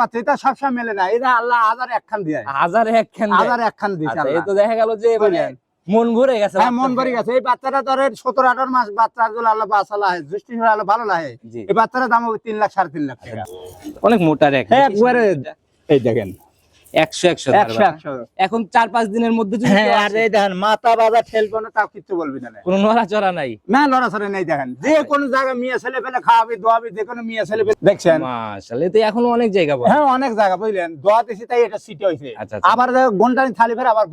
বাচ্চা এটা সবসময় মেলে না। এটা আল্লাহ হাজার একখান দিয়ে হাজার একখান হাজার একখান দিয়েছে আচ্ছা, এই তো দেখা গেল যে মানে মন ভরে গেছে হ্যাঁ মন ভরে গেছে। এই বাচ্চাটা ধরে সতেরো আঠারো মাস বাচ্চা গুলো আল্লাহ বাসালা হয় দৃষ্টি আল্লাহ ভালো লাগে এই বাচ্চাটা দাম হবে তিন লাখ সাড়ে তিন লাখ টাকা। অনেক মোটা রেক হ্যাঁ, একবারে এই দেখেন। একশো একশো এখন চার পাঁচ দিনের মধ্যে হ্যাঁ দেখেন মাথা বাজা ঠেলবো না তাও কিচ্ছু বলবি না কোনো নড়াচড়া নাই। না নেই দেখেন। যে কোনো জায়গায় মেয়ে ছেলে পেলে খাওয়াবি দোয়াবি যে কোনো মেয়ে ছেলে পেলে দেখছেন? এখনও অনেক জায়গা হ্যাঁ অনেক জায়গা বুঝলেন? তাই এটা সিটি হয়েছে আচ্ছা, আচ্ছা। আবার থালি ফের আবার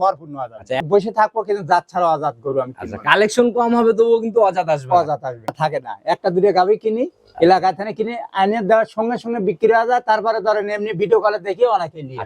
আচ্ছা। বসে থাকব কিন্তু জাত ছাড়া আজাদ গরু আমি আচ্ছা। কালেকশন কম হবে তবুও কিন্তু অজাত আসবে। অজাত আসবে থাকে না। একটা দুটো গাবি কিনি এলাকা থেকে কিনে আইনে দেওয়ার সঙ্গে সঙ্গে বিক্রি হয়ে যায় তারপরে ধরেন এমনি ভিডিও কলে দেখে অনেকে নিয়ে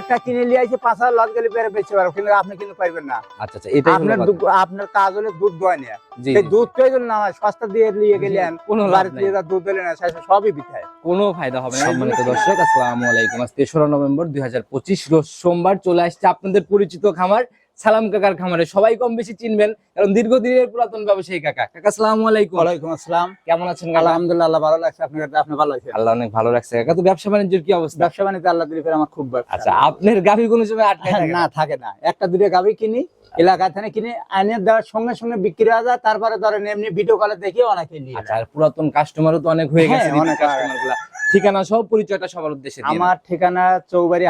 একটা কিনে নিয়ে আইছি পাঁচ হাজার লস গেলে পেরে পারব কিন্তু আপনি কিন্তু পারবেন না। আচ্ছা আচ্ছা আপনার আপনার কাজ হলে দুধ দোয়া নেওয়া সেই দুধ তো না হয় সস্তা দিয়ে নিয়ে গেলেন কোনো বাড়িতে দিয়ে দুধ দিলেন না সবই বিথায় কোনো ফায়দা হবে না সম্মানিত দর্শক আসসালামু আলাইকুম। আজ তেসরা নভেম্বর দুই হাজার পঁচিশ রোজ সোমবার চলে আসছে আপনাদের পরিচিত খামার। সালাম কাকার খামারে সবাই কম বেশি চিনবেন কারণ দীর্ঘদিনের পুরাতন ব্যবসায়ী কাকা। কাকা সালাম আলাইকুম। ওয়ালাইকুম আসসালাম। কেমন আছেন আলহামদুলিল্লাহ আল্লাহ ভালো লাগছে আপনার আপনি ভালো আছেন? আল্লাহ অনেক ভালো লাগছে কাকা তো ব্যবসা বাণিজ্যের কি অবস্থা? ব্যবসা বাণিজ্য আল্লাহ দিলে আমার খুব ভালো আচ্ছা আপনার গাভী কোনো সময় আটকে না থাকে? না। একটা দুটো গাভী কিনি এলাকা থেকে কিনে আইনে দেওয়ার সঙ্গে সঙ্গে বিক্রি হয়ে যায়। তারপরে ধরেন এমনি ভিডিও কলে দেখে অনেকে নিয়ে আচ্ছা আর পুরাতন কাস্টমারও তো অনেক হয়ে হ্যাঁ, গেছে অনেক কাস্টমারগুলা। ঠিকানা সহ পরিচয়টা সবার উদ্দেশ্যে আমার ঠিকানা চৌবাড়ি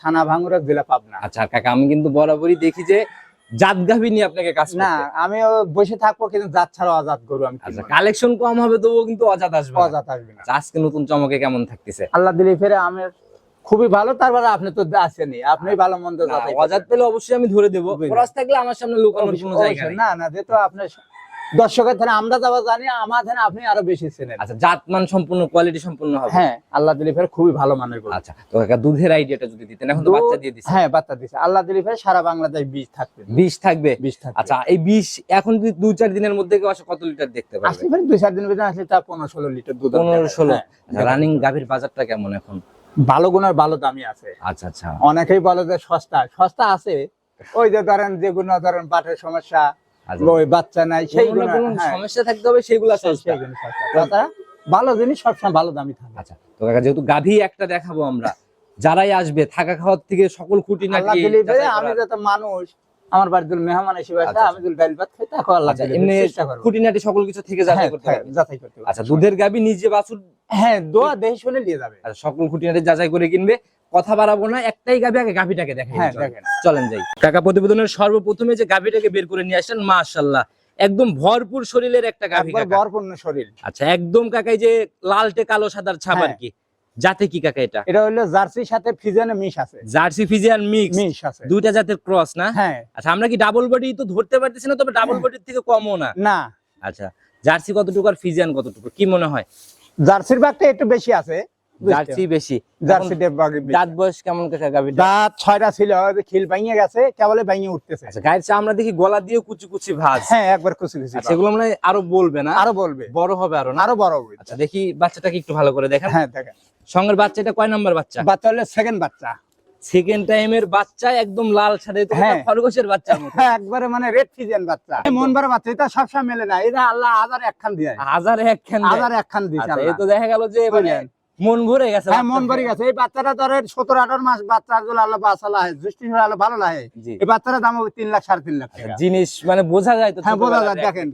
থানা ভাঙ্গুরা জেলা পাবনা। আচ্ছা কাকা আমি কিন্তু বরাবরই দেখি যে জাত গাভী নিয়ে আপনাকে কাজ না বসে থাকব কিন্তু জাত ছাড়া গরু আমি আচ্ছা কালেকশন কম হবে তবুও কিন্তু অজাত আসবে অজাত আসবে আজকে নতুন চমকে কেমন থাকতেছে? আল্লাহ দিলে ফেরে আমার খুবই ভালো তারপরে আপনি তো আসেনি আপনি ভালো মন্দ অজাত পেলে অবশ্যই আমি ধরে দেবো। থাকলে আমার সামনে লুকানোর কোনো জায়গা না না যেহেতু আপনার দর্শকের থেকে আমরা যাওয়া জানি আমার থেকে আপনি আরও বেশি চেনেন। আচ্ছা জাত মান সম্পূর্ণ কোয়ালিটি সম্পূর্ণ হবে। হ্যাঁ আল্লাহ দিলে ফের খুবই ভালো মানের গরু। আচ্ছা তো কাকা দুধের আইডিয়াটা যদি দিতেন এখন তো বাচ্চা দিয়ে দিচ্ছে হ্যাঁ বাচ্চা দিছে। আল্লাহ দিলে ফের সারা বাংলাদেশ বীজ থাকবে। বিষ থাকবে? বীজ থাকবে। আচ্ছা এই বিষ এখন যদি দু চার দিনের মধ্যে কেউ আসে কত লিটার দেখতে পারবে? আসলে দুই চার দিন ভিতরে আসলে তা পনেরো ষোলো লিটার দুধ পনেরো ষোলো। হ্যাঁ, রানিং গাভীর বাজারটা কেমন এখন? ভালো গুণের ভালো দামি আছে। আচ্ছা আচ্ছা। অনেকেই বলে যে সস্তা সস্তা আছে। ওই যে ধরেন যেগুলো ধরেন পাটের সমস্যা আচ্ছা। ওই বাচ্চা নাই সেইগুলো হ্যাঁ, সমস্যা থাকতে হবে সেগুলো সস্তা। ভালো জিনিস সবসময় ভালো দামি থাকে। আচ্ছা তো কাকা যেহেতু গাভী একটা দেখাবো আমরা যারাই আসবে থাকা খাওয়ার থেকে সকল খুঁটি না আমি যাতে মানুষ আমার বাড়িতে যদি মেহমান এসে বসে আচ্ছা, আমি যদি ডাল ভাত খাই তাকে আল্লাহ আচ্ছা দিলে এমনি খুঁটিনাটি সকল কিছু থেকে যাচাই হ্যাঁ, করতে হ্যাঁ, পারবে। যাচাই করতে পারব। আচ্ছা দুধের গাভী নিজে বাছুর হ্যাঁ দোয়া দেখে শুনে নিয়ে যাবে। আচ্ছা সকল খুঁটিনাটি যাচাই করে কিনবে। কথা বাড়াবো না একটাই গাভী আগে গাভীটাকে দেখেন হ্যাঁ দেখেন। চলেন যাই। কাকা প্রতিবেদনের সর্বপ্রথমে যে গাভীটাকে বের করে নিয়ে আসেন মাশাল্লাহ একদম ভরপুর শরীরের একটা গাভী একবার কাকা। ভরপূর্ণ শরীর। আচ্ছা একদম কাকাই যে লালটে কালো সাদার ছাপ আর হ্যাঁ। কি। যাতে কি কাকা এটা? এটা হলো জার্সির সাথে ফিজিয়ান মিশ আছে। Jersey Friesian mix. মিশ আছে। দুইটা জাতের ক্রস না? হ্যাঁ। আচ্ছা আমরা কি ডাবল বডি তো ধরতে পারতেছি না তবে ডাবল বডির থেকে কমও না। না। আচ্ছা জার্সি কতটুকু আর ফিজিয়ান কতটুকু? কি মনে হয়? জার্সির ভাগটা একটু বেশি আছে। জার্সি বেশি। জার্সি দাঁত বয়স কেমন কাকা দাঁত ছয়টা ছিল খিল ভাঙিয়ে গেছে কেবলে ভাঙিয়ে উঠতেছে। আচ্ছা গায়ের চামড়া দেখি গলা দিয়ে কুচি কুচি ভাজ। হ্যাঁ একবার কুচি কুচি আচ্ছা এগুলো মানে আরও বলবে না? আরও বলবে। বড় হবে আরও আরও বড় হবে। আচ্ছা দেখি বাচ্চাটাকে একটু ভালো করে দেখেন। হ্যাঁ দেখেন। সঙ্গের বাচ্চাটা কয় নাম্বার বাচ্চা? বাচ্চা হলে সেকেন্ড বাচ্চা। সেকেন্ড টাইমের বাচ্চা একদম লাল সাদা তো হ্যাঁ। খরগোশের বাচ্চার মতো। হ্যাঁ একবারে মানে রেড ফিজিয়ান বাচ্চা। মন বাচ্চা এটা সবসময় মেলে না। এটা আল্লাহ হাজার একখান দিয়ে হাজার একখান দেয়। হাজার একখান আচ্ছা, এই তো দেখা গেল যে মানে? মন ভরে গেছে হ্যাঁ মন ভরে গেছে। এই বাচ্চাটা ধরে সতেরো আঠারো মাস বাচ্চা গুলো আল্লাহ বাসালা হয় দৃষ্টি আলো ভালো লাগে। এই বাচ্চাটার দাম তিন লাখ সাড়ে তিন লাখ জিনিস মানে বোঝা যায় তো হ্যাঁ, বোঝা যায়, দেখেন।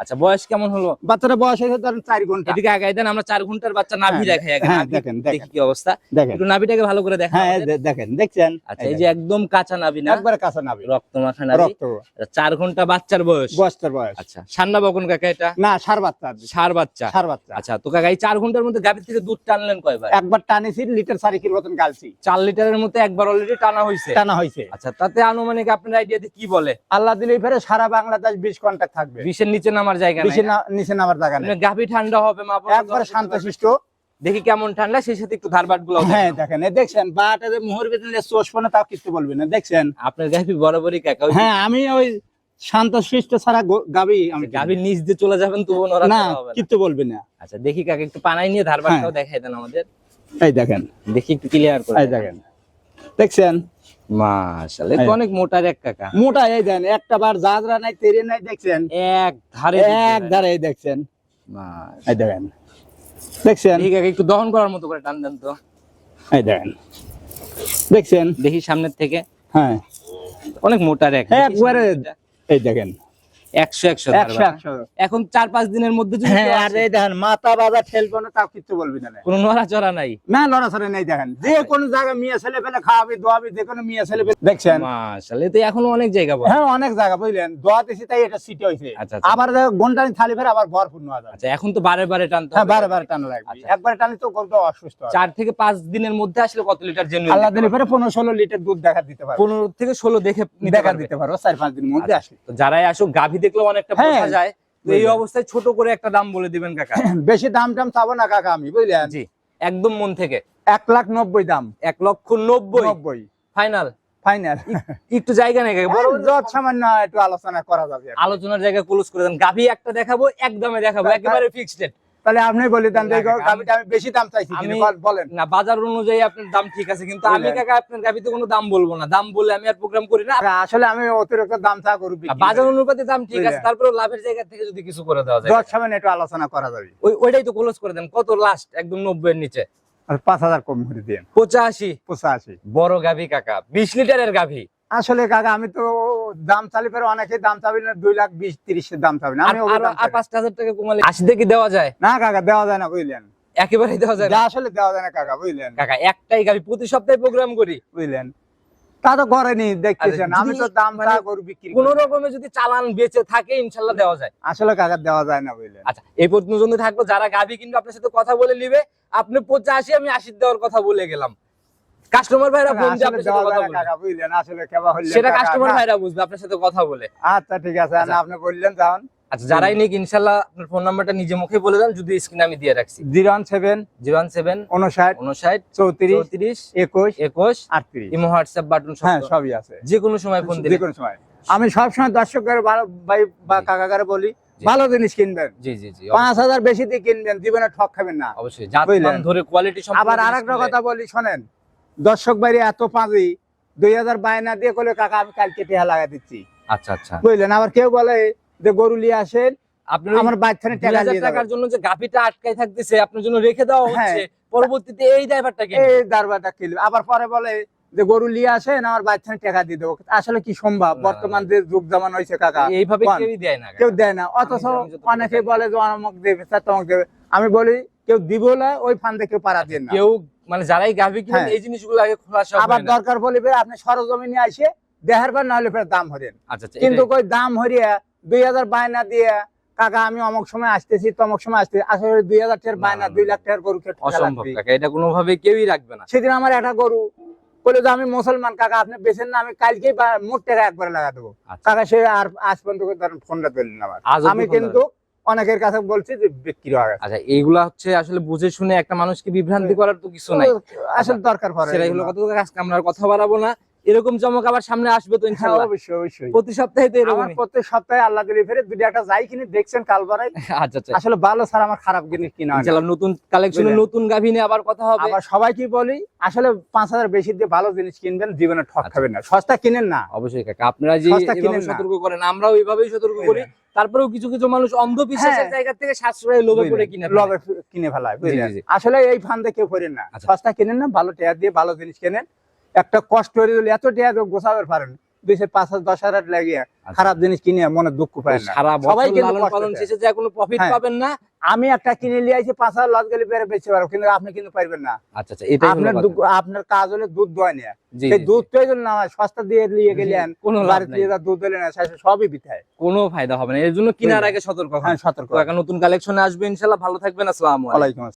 আচ্ছা বয়স কেমন হলো? বাচ্চাটা বয়স হয়েছে ধরেন চার ঘণ্টা। এদিকে আগাই দেন আমরা চার ঘণ্টার বাচ্চা নাভি হ্যাঁ, দেখাই আগে হ্যাঁ, দেখেন, দেখি দেখেন। কি অবস্থা। দেখেন। একটু নাভিটাকে ভালো করে দেখা হ্যাঁ দেখেন দেখছেন? আচ্ছা এই যে একদম কাঁচা নাভি না? একবারে কাঁচা নাবি রক্ত মাখা নাভি। রক্ত আচ্ছা, চার ঘণ্টা বাচ্চার বয়স? বয়সটার বয়স। আচ্ছা সান্না বকন কাকা এটা? না সার বাচ্চা। সার বাচ্চা। সার বাচ্চা। আচ্ছা তো কাকা এই চার ঘণ্টার মধ্যে গাভীর থেকে দুধ টানলেন কয়বার একবার টানেছি লিটার সারিকির মতন গালছি। চার লিটারের মধ্যে একবার অলরেডি টানা হয়েছে টানা হয়েছে আচ্ছা তাতে আনুমানিক আপনার আইডিয়া দিয়ে কি বলে? আল্লাহ দিলে ফেরে সারা বাংলাদেশ বিশ কন্টাক্ট থাকবে। বিশের নিচে নামার জায়গা বেশি নিচে নামার জায়গা নেই। গাভী ঠান্ডা হবে মা একবার। দেখি কেমন ঠান্ডা সেই সাথে একটু ধারবাটগুলো হ্যাঁ দেখেন দেখছেন বাটা যে মোহর তাও কিছু বলবে না দেখছেন? আপনার গাভী বরাবরই কাকা হ্যাঁ আমি ওই শান্ত শিষ্ট ছাড়া গাবি আমি গাভীর নিচ দিয়ে চলে যাবেন না হবে না। কিছু বলবে না। আচ্ছা দেখি কাকা একটু পানাই নিয়ে ধারবাটটাও হ্যাঁ। দেখাই দেন আমাদের। এই দেখেন। দেখি একটু ক্লিয়ার করে এই দেখেন। দেখছেন? মাশাআল্লাহ অনেক মোটা এক কাকা। মোটা এই দেন একটা বার জাজরা নাই তেরে নাই দেখছেন? এক ধারে এক ধারে এই দেখছেন? মাশাআল্লাহ এই দেখেন। দেখছেন? একটু দহন করার মতো করে টান দেন তো। এই দেখেন। দেখছেন? দেখি সামনের থেকে। হ্যাঁ। অনেক মোটা এক একবারে এই দেখেন। একশো একশো এখন চার পাঁচ দিনের মধ্যে হ্যাঁ দেখেন মাথা বাজা ঠেলবো না তাও কিচ্ছু বলবি না কোনো নড়াচড়া নাই। না লড়াছড়ে নেই দেখেন। যে কোনো জায়গায় মেয়ে ছেলে পেলে খাওয়াবি দোয়াবি যে কোনো মেয়ে ছেলে পেলে দেখছেন? তো এখনও অনেক জায়গা হ্যাঁ অনেক জায়গা বুঝলেন? দোয়া দিছি তাই এটা সিটি হয়েছে আচ্ছা, আচ্ছা। আবার ঘন্টানি থালি ফের আবার ভরপুর নেওয়া যাবে। আচ্ছা এখন তো বারে বারে টানতে হ্যাঁ বারে বারে টানা লাগবে। আচ্ছা। একবারে টানি তো গরুটা অসুস্থ চার থেকে পাঁচ দিনের মধ্যে আসলে কত লিটার জেনুইন আল্লাহ দিলে ফেরে পনেরো ষোলো লিটার দুধ দেখা দিতে পারবে। পনেরো থেকে ষোলো দেখে দেখা দিতে পারো চার পাঁচ দিনের মধ্যে আসে তো যারাই আসুক গাভী অনেকটা বোঝা হ্যাঁ। যায়। এই অবস্থায় ছোট করে একটা দাম বলে দিবেন কাকা। বেশি দাম টাম চাবো না কাকা আমি বুঝলেন? জি একদম মন থেকে। এক লাখ নব্বই দাম। এক লক্ষ নব্বই। নব্বই। ফাইনাল। ফাইনাল। একটু জায়গা নেই যত সামান্য একটু আলোচনা করা যাবে। আলোচনার জায়গা ক্লোজ করে দেন। গাভী একটা দেখাবো একদমে দেখাবো একেবারে ফিক্সড তাহলে আপনি বলে দেন আমি- গাভিটা আমি বেশি দাম চাইছি বলেন। না বাজার অনুযায়ী আপনার দাম ঠিক আছে কিন্তু আমি কাকা আপনার গাভীতে কোনো দাম বলব না। দাম বলে আমি আর প্রোগ্রাম করি না। আসলে আমি অতিরিক্ত দাম চা করবি বাজার অনুপাতে দাম ঠিক আছে। তারপরে লাভের জায়গা থেকে যদি কিছু করে দেওয়া যায়। দশ সামান্য একটু আলোচনা করা যাবে। ওই ওইটাই তো ক্লোজ করে দেন কত লাস্ট একদম নব্বই এর নিচে। আর পাঁচ হাজার কম করে দিন পঁচাশি। পঁচাশি। বড় গাভী কাকা। বিশ লিটারের গাভী। আসলে কাকা আমি তো দাম চালি ফেরে অনেকে দাম চাবি না দুই লাখ বিশ তিরিশের দাম চাবি না। আমি পাঁচটা হাজার টাকা কমালে আশি থেকে দেওয়া যায়? না কাকা দেওয়া যায় না বুঝলেন। একেবারেই দেওয়া যায় না। আসলে দেওয়া যায় না কাকা বুঝলেন। কাকা একটাই গাভী প্রতি সপ্তাহে প্রোগ্রাম করি। বুঝলেন। তা তো করেনি দেখতেছেন। আমি তো দাম মানে চা গরু বিক্রি কোন রকমে যদি চালান বেঁচে থাকে ইনশাল্লাহ দেওয়া যায়। আসলে কাকা দেওয়া যায় না বুঝলেন। আচ্ছা এই পর্যন্ত থাকব যারা গাভী কিন্তু আপনার সাথে কথা বলে নিবে। আপনি পঁচাশি আমি আশি দেওয়ার কথা বলে গেলাম। কাস্টমার ভাইরা ফোন দিয়ে আপনার সাথে কথা কাকা বুঝলেন আসলে কেবা সেটা কাস্টমার ভাইরা বুঝবে আপনার সাথে কথা বলে। আচ্ছা ঠিক আছে না আপনি বললেন আচ্ছা যারাই নিক ইনশাল্লাহ আপনার ফোন নাম্বারটা নিজে মুখে বলে দেন যদি স্ক্রিনে আমি দিয়ে রাখছি। Zero one seven zero one seven উনষাট উনষাট চৌত্রিশ চৌত্রিশ একুশ একুশ আটত্রিশ। ইমো হোয়াটসঅ্যাপ বাটন হ্যাঁ সবই আছে। যে কোনো সময় ফোন যে কোনো সময়। আমি সবসময় দর্শকের ভাই বা। কাকাকারে বলি ভালো জিনিস কিনবেন। জি জি জি পাঁচ হাজার বেশি দিয়ে কিনবেন জীবনে ঠক খাবেন না। অবশ্যই ধরে কোয়ালিটি আবার আরেকটা কথা বলি শোনেন দর্শক বাইরে এত পাঁচই দুই হাজার বায়না দিয়ে করলে কাকা আমি কালকে টেহা লাগা দিচ্ছি। আচ্ছা আচ্ছা। বুঝলেন? আবার কেউ বলে যে গরু নিয়ে আসেন আমার বাচ্চানে টাকা দিয়ে টাকার জন্য যে গাভিটা আটকায় থাকতেছে আপনার জন্য রেখে দেওয়া হ্যাঁ। হচ্ছে পরবর্তীতে এই ড্রাইভারটা কে এই দারবাটা কিনবে আবার পরে বলে যে গরু নিয়ে আসেন আমার বাচ্চানে টাকা দিয়ে দেবো। আসলে কি সম্ভব? বর্তমান যে যুগ জামান হয়েছে কাকা এইভাবে? দেয় না কেউ দেয় না। অথচ আমি অনেকে বলে যে অমুক দেবে স্যার তমুক দেবে। আমি বলি কেউ দিব না ওই ফান্ডে কেউ পারা দিয়ে না। কেউ মানে যারাই গাভি কিনেন হ্যাঁ। এই জিনিসগুলো আগে খোলাসা আবার দরকার বলে ফের আপনি সরজমিনে আসে দেহার পর নাহলে ফের দাম হরেন আচ্ছা আচ্ছা কিন্তু কই দাম হরিয়া দুই হাজার বায়না দিয়ে কাকা আমি অমুক সময় আসতেছি তমুক সময় আসতে আসলে দুই হাজার টাকার বায়না দুই। লাখ টাকার গরু খেতে অসম্ভব কাকা এটা কোনোভাবে কেউই রাখবে না। সেদিন আমার একটা গরু বলে যে আমি মুসলমান কাকা আপনি বেছেন না আমি কালকেই মোট টাকা একবারে লাগা দেবো। আচ্ছা। কাকা সে আর আজ পর্যন্ত ফোনটা তুললেন আমার। আমি কিন্তু অনেকের কাছে বলছি যে বিক্রি হয়ে গেছে। আচ্ছা এইগুলা হচ্ছে আসলে বুঝে শুনে একটা মানুষকে বিভ্রান্তি করার তো কিছু নাই। আসলে দরকার পড়ে এইগুলো হলো কত আজকে আমরা কথা বাড়াবো না। এরকম চমক আবার সামনে আসবে তো হ্যাঁ, ইনশাআল্লাহ। অবশ্যই অবশ্যই। প্রতি সপ্তাহে তো আমার প্রত্যেক সপ্তাহে আল্লাহ দিলে ফেরে দুটো একটা যাই কিনে দেখছেন কালবারাই আচ্ছা আচ্ছা। আসলে ভালো ছাড়া আমার খারাপ জিনিস কিনা ইনশাআল্লাহ নতুন কালেকশনে। নতুন গাভী নিয়ে আবার কথা হবে। আবার সবাই কি বলি আসলে পাঁচ হাজার বেশি দিয়ে ভালো জিনিস কিনবেন জীবনে ঠক আচ্ছা। খাবেন না। সস্তা কিনেন না। অবশ্যই কাকা আপনারা যে সস্তা এভাবে সতর্ক করেন আমরাও এইভাবেই সতর্ক করি। তারপরেও কিছু কিছু মানুষ অন্ধ বিশ্বাসের হ্যাঁ। জায়গা থেকে সাশ্রয় লোভে করে কিনে। লবে কিনে ফেলায়। আসলে এই ফান্দে কেউ করেন না। আচ্ছা। সস্তা কিনেন না ভালো টেয়ার দিয়ে ভালো জিনিস কেনেন। একটা কষ্ট হয়ে গেলে এত টেয়ার গোছাবে পারেন দুই চার পাঁচ হাজার দশ হাজার লাগিয়ে খারাপ জিনিস কিনে মনে দুঃখ পায় না। সারা সবাই কিন্তু কোনো প্রফিট হ্যাঁ। পাবেন না। আমি একটা কিনে নিয়ে আসি পাঁচ হাজার লস গেলে বেড়ে বেঁচে পারব কিন্তু আপনি কিন্তু পারবেন না। আচ্ছা আচ্ছা আপনার আপনার কাজ হলে দুধ দোয় জি, সেই। দুধটাই যদি না হয়, সস্তা দিয়ে নিয়ে গেলেন কোনো বাড়িতে। দুধ দিলেন না সবই বিথায় কোনো ফায়দা হবে না এর জন্য কিনার আগে সতর্ক হ্যাঁ সতর্ক। তো নতুন কালেকশনে আসবে ইনশাআল্লাহ ভালো থাকবেন আসসালামু আলাইকুম। আসসালাম।